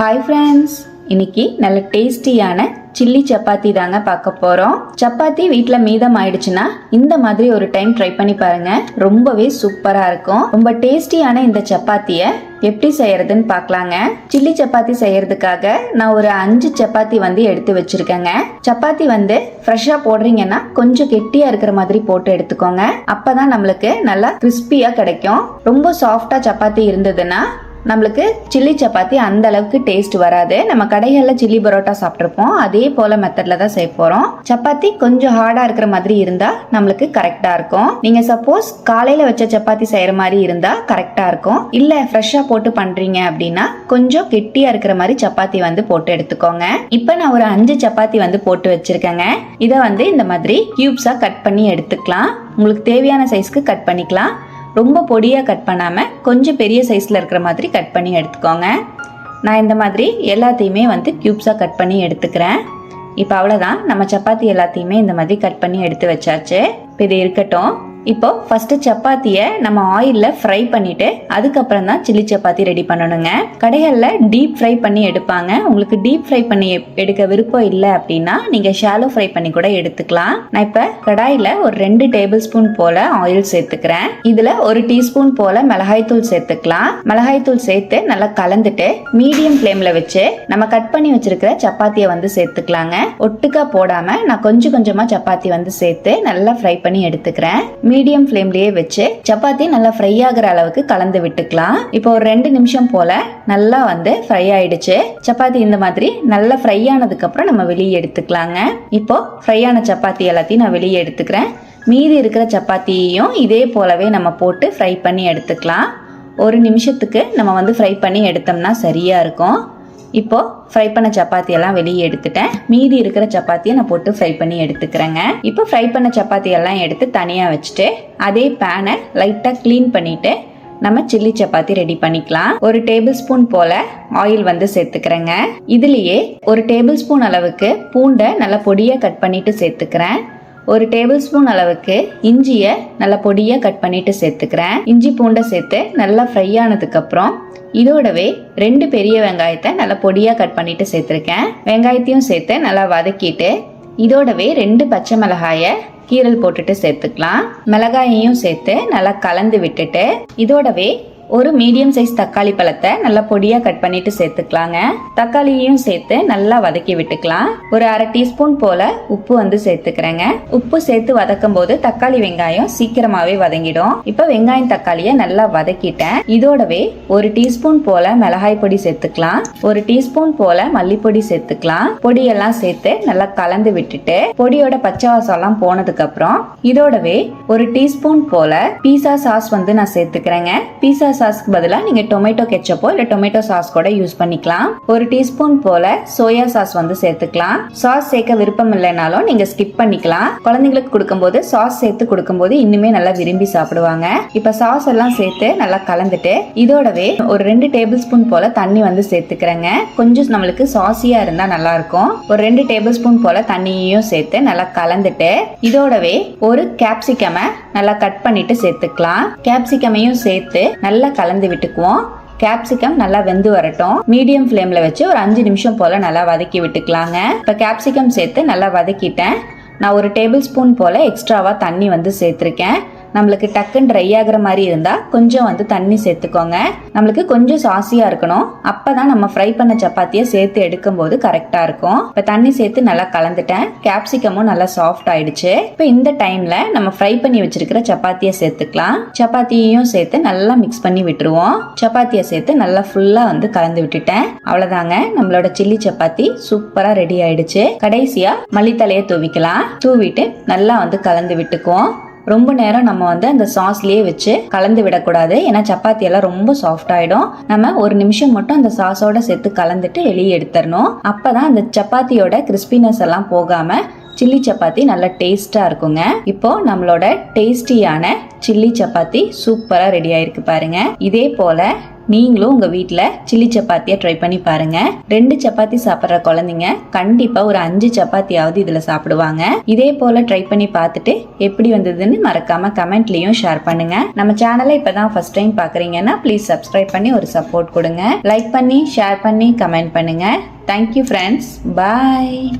Hi friends இன்னைக்கு நல்ல டேஸ்டியான சில்லி சப்பாத்தி தாங்க பார்க்க போகிறோம் சப்பாத்தி வீட்டில் மீதம் ஆயிடுச்சுன்னா இந்த மாதிரி ஒரு டைம் ட்ரை பண்ணி பாருங்க. ரொம்பவே சூப்பராக இருக்கும். ரொம்ப டேஸ்டியான இந்த சப்பாத்தியை எப்படி செய்யறதுன்னு பார்க்கலாங்க. சில்லி சப்பாத்தி செய்யறதுக்காக நான் ஒரு அஞ்சு சப்பாத்தி வந்து எடுத்து வச்சிருக்கேங்க. சப்பாத்தி வந்து ஃப்ரெஷ்ஷாக போடுறீங்கன்னா கொஞ்சம் கெட்டியாக இருக்கிற மாதிரி போட்டு எடுத்துக்கோங்க. அப்பதான் நம்மளுக்கு நல்லா கிறிஸ்பியாக கிடைக்கும். ரொம்ப சாஃப்டாக சப்பாத்தி இருந்ததுன்னா நம்மளுக்கு சில்லி சப்பாத்தி அந்த அளவுக்கு டேஸ்ட் வராது. நம்ம கடைகளில் சில்லி பரோட்டா சாப்பிட்ருப்போம் அதே போல மெத்தட்ல தான் செய்ய போறோம். சப்பாத்தி கொஞ்சம் ஹார்டா இருக்கிற மாதிரி இருந்தா நம்மளுக்கு கரெக்டா இருக்கும். நீங்க சப்போஸ் காலையில வச்ச சப்பாத்தி செய்யற மாதிரி இருந்தா கரெக்டா இருக்கும். இல்ல ஃப்ரெஷ்ஷா போட்டு பண்றீங்க அப்படின்னா கொஞ்சம் கெட்டியா இருக்கிற மாதிரி சப்பாத்தி வந்து போட்டு எடுத்துக்கோங்க. இப்போ நான் ஒரு அஞ்சு சப்பாத்தி வந்து போட்டு வச்சிருக்கேங்க. இதை வந்து இந்த மாதிரி கியூப்ஸா கட் பண்ணி எடுத்துக்கலாம். உங்களுக்கு தேவையான சைஸ்க்கு கட் பண்ணிக்கலாம். ரொம்ப பொடியாக கட் பண்ணாமல் கொஞ்சம் பெரிய சைஸில் இருக்கிற மாதிரி கட் பண்ணி எடுத்துக்கோங்க. நான் இந்த மாதிரி எல்லாத்தையுமே வந்து க்யூப்ஸாக கட் பண்ணி எடுத்துக்கிறேன். இப்போ அவ்வளோதான் நம்ம சப்பாத்தி எல்லாத்தையுமே இந்த மாதிரி கட் பண்ணி எடுத்து வச்சாச்சு. இப்போ இது இருக்கட்டும். இப்போ ஃபர்ஸ்ட் சப்பாத்தியை நம்ம ஆயிலில் ஃப்ரை பண்ணிட்டு அதுக்கப்புறம் தான் சில்லி சப்பாத்தி ரெடி பண்ணணுங்க. கடைகளில் டீப் ஃப்ரை பண்ணி எடுப்பாங்க. உங்களுக்கு டீப் ஃப்ரை பண்ணி எடுக்க விருப்பம் இல்லை அப்படின்னா நீங்கள் ஷாலோ ஃப்ரை பண்ணி கூட எடுத்துக்கலாம். நான் இப்போ கடாயில் ஒரு ரெண்டு டேபிள் ஸ்பூன் போல ஆயில் சேர்த்துக்கிறேன். இதில் ஒரு டீஸ்பூன் போல மிளகாய்த்தூள் சேர்த்துக்கலாம். மிளகாய்த்தூள் சேர்த்து நல்லா கலந்துட்டு மீடியம் ஃப்ளேமில் வச்சு நம்ம கட் பண்ணி வச்சிருக்கிற சப்பாத்தியை வந்து சேர்த்துக்கலாங்க. ஒட்டுக்கா போடாம நான் கொஞ்சம் கொஞ்சமா சப்பாத்தி வந்து சேர்த்து நல்லா ஃப்ரை பண்ணி எடுத்துக்கிறேன். மீடியம் ஃப்ளேம்லயே வச்சு சப்பாத்தி நல்லா ஃப்ரை ஆகிற அளவுக்கு கலந்து விட்டுக்கலாம். இப்போ ஒரு ரெண்டு நிமிஷம் போல நல்லா வந்து ஃப்ரை ஆயிடுச்சு. சப்பாத்தி இந்த மாதிரி நல்லா ஃப்ரை ஆனதுக்கு அப்புறம் நம்ம வெளியே எடுத்துக்கலாங்க. இப்போ ஃப்ரை ஆன சப்பாத்தி எல்லாத்தையும் நான் வெளியே எடுத்துக்கிறேன். மீதி இருக்கிற சப்பாத்தியையும் இதே போலவே நம்ம போட்டு ஃப்ரை பண்ணி எடுத்துக்கலாம். ஒரு நிமிஷத்துக்கு நம்ம வந்து ஃப்ரை பண்ணி எடுத்தோம்னா சரியா இருக்கும். இப்போது ஃப்ரை பண்ண சப்பாத்தி எல்லாம் வெளியே எடுத்துட்டேன். மீதி இருக்கிற சப்பாத்தியை நான் போட்டு ஃப்ரை பண்ணி எடுத்துக்கிறேங்க. இப்போ ஃப்ரை பண்ண சப்பாத்தி எல்லாம் எடுத்து தனியாக வச்சுட்டு அதே பேனை லைட்டாக க்ளீன் பண்ணிவிட்டு நம்ம சில்லி சப்பாத்தி ரெடி பண்ணிக்கலாம். ஒரு டேபிள் ஸ்பூன் போல ஆயில் வந்து சேர்த்துக்கிறேங்க. இதுலயே ஒரு டேபிள் ஸ்பூன் அளவுக்கு பூண்டை நல்லா பொடியாக கட் பண்ணிட்டு சேர்த்துக்கிறேன். ஒரு டேபிள் ஸ்பூன் அளவுக்கு இஞ்சியை நல்லா பொடியாக கட் பண்ணிட்டு சேர்த்துக்கிறேன். இஞ்சி பூண்டை சேர்த்து நல்லா ஃப்ரை ஆனதுக்கப்புறம் இதோடவே ரெண்டு பெரிய வெங்காயத்தை நல்லா பொடியாக கட் பண்ணிட்டு சேர்த்துருக்கேன். வெங்காயத்தையும் சேர்த்து நல்லா வதக்கிட்டு இதோடவே ரெண்டு பச்சை மிளகாயை கீரல் போட்டுட்டு சேர்த்துக்கலாம். மிளகாயையும் சேர்த்து நல்லா கலந்து விட்டுட்டு இதோடவே ஒரு மீடியம் சைஸ் தக்காளி பழத்தை நல்லா பொடியா கட் பண்ணிட்டு சேர்த்துக்கலாங்க. தக்காளியையும் சேர்த்து நல்லா வதக்கி விட்டுக்கலாம். ஒரு அரை டீஸ்பூன் போல உப்பு வந்து சேர்த்துக்கிறேங்க. உப்பு சேர்த்து வதக்கும் போது தக்காளி வெங்காயம் சீக்கிரமாவே வதங்கிடும். இப்போ வெங்காயம் தக்காளியை நல்லா வதக்கிட்டேன். இதோடவே ஒரு டீஸ்பூன் போல மிளகாய் பொடி சேர்த்துக்கலாம். ஒரு டீஸ்பூன் போல மல்லிப்பொடி சேர்த்துக்கலாம். பொடியெல்லாம் சேர்த்து நல்லா கலந்து விட்டுட்டு பொடியோட பச்சை வாசம் எல்லாம் போனதுக்கு அப்புறம் இதோடவே ஒரு டீஸ்பூன் போல பீஸா சாஸ் வந்து நான் சேர்த்துக்கிறேங்க. பீஸா சாஸ்க்கு பதிலாக நீங்கள் டொமேட்டோ கெச்சப்போ இல்லை டொமேட்டோ சாஸ் கூட யூஸ் பண்ணிக்கலாம். ஒரு டீஸ்பூன் போல சோயா சாஸ் வந்து சேர்த்துக்கலாம். சாஸ் சேர்க்க விருப்பம் இல்லைனாலும் நீங்க ஸ்கிப் பண்ணிக்கலாம். குழந்தைங்களுக்கு கொடுக்கும்போது சாஸ் சேர்த்து கொடுக்கும்போது இன்னுமே நல்லா விரும்பி சாப்பிடுவாங்க. இப்ப சாஸ் எல்லாம் சேர்த்து நல்லா கலந்துட்டு இதோடவே ஒரு ரெண்டு டேபிள் ஸ்பூன் போல தண்ணி வந்து சேர்த்துக்கிறேங்க. கொஞ்சம் நம்மளுக்கு சாசியா இருந்தா நல்லா இருக்கும் ஒரு ரெண்டு டேபிள் ஸ்பூன் போல தண்ணியையும் சேர்த்து நல்லா கலந்துட்டு இதோடவே ஒரு கேப்சிகமை நல்லா கட் பண்ணிட்டு சேர்த்துக்கலாம். கேப்சிகமையும் சேர்த்து நல்லா கலந்து விட்டுக்குவோம். கேப்சிகம் நல்லா வெந்து வரட்டும். மீடியம் ஃப்ளேமில் வச்சு ஒரு அஞ்சு நிமிஷம் போல் நல்லா வதக்கி விட்டுக்கலாங்க. இப்போ கேப்சிகம் சேர்த்து நல்லா வதக்கிட்டேன். நான் ஒரு டேபிள் ஸ்பூன் போல் எக்ஸ்ட்ராவாக தண்ணி வந்து சேர்த்துருக்கேன். நம்மளுக்கு டக்குன்னு ட்ரை ஆகுற மாதிரி இருந்தா கொஞ்சம் வந்து தண்ணி சேர்த்துக்கோங்க. நம்மளுக்கு கொஞ்சம் சாசியா இருக்கணும். அப்பதான் நம்ம ஃப்ரை பண்ண சப்பாத்தியை சேர்த்து எடுக்கும்போது கரெக்டா இருக்கும். இப்போ தண்ணி சேர்த்து நல்லா கலந்துட்டேன். கேப்சிகமும் நல்லா சாஃப்ட் ஆயிடுச்சு. இப்போ இந்த டைம்ல நம்ம ஃப்ரை பண்ணி வச்சிருக்கிற சப்பாத்தியை சேர்த்துக்கலாம். சப்பாத்தியையும் சேர்த்து நல்லா மிக்ஸ் பண்ணி விட்டுருவோம். சப்பாத்தியை சேர்த்து நல்லா ஃபுல்லா வந்து கலந்து விட்டுட்டேன். அவ்வளவுதாங்க. நம்மளோட சில்லி சப்பாத்தி சூப்பரா ரெடி ஆயிடுச்சு. கடைசியா மல்லித்தலையை தூவிக்கலாம். தூவிட்டு நல்லா வந்து கலந்து விட்டுக்குவோம். ரொம்ப நேரம் நம்ம வந்து அந்த சாஸ்லயே வச்சு கலந்து விடக்கூடாது. ஏன்னா சப்பாத்தி எல்லாம் ரொம்ப சாஃப்ட் ஆயிடும். நம்ம ஒரு நிமிஷம் மட்டும் அந்த சாஸோட சேர்த்து கலந்துட்டு வெளியே எடுத்துடணும் அப்பதான் அந்த சப்பாத்தியோட கிறிஸ்பினஸ் எல்லாம் போகாம சில்லி சப்பாத்தி நல்லா டேஸ்டா இருக்குங்க. இப்போ நம்மளோட டேஸ்டியான சில்லி சப்பாத்தி சூப்பரா ரெடி ஆயிருக்கு பாருங்க. இதே போல நீங்களும் உங்கள் வீட்டில் சில்லி சப்பாத்தியை ட்ரை பண்ணி பாருங்கள் ரெண்டு சப்பாத்தி சாப்பிட்ற குழந்தைங்க கண்டிப்பாக ஒரு அஞ்சு சப்பாத்தியாவது இதில் சாப்பிடுவாங்க. இதே போல் ட்ரை பண்ணி பார்த்துட்டு எப்படி வந்ததுன்னு மறக்காமல் கமெண்ட்லேயும் ஷேர் பண்ணுங்கள் நம்ம சேனலை இப்பதான் ஃபஸ்ட் டைம் பார்க்குறீங்கன்னா ப்ளீஸ் சப்ஸ்கிரைப் பண்ணி ஒரு சப்போர்ட் கொடுங்க. லைக் பண்ணி ஷேர் பண்ணி கமெண்ட் பண்ணுங்கள் தேங்க்யூ ஃப்ரெண்ட்ஸ் பாய்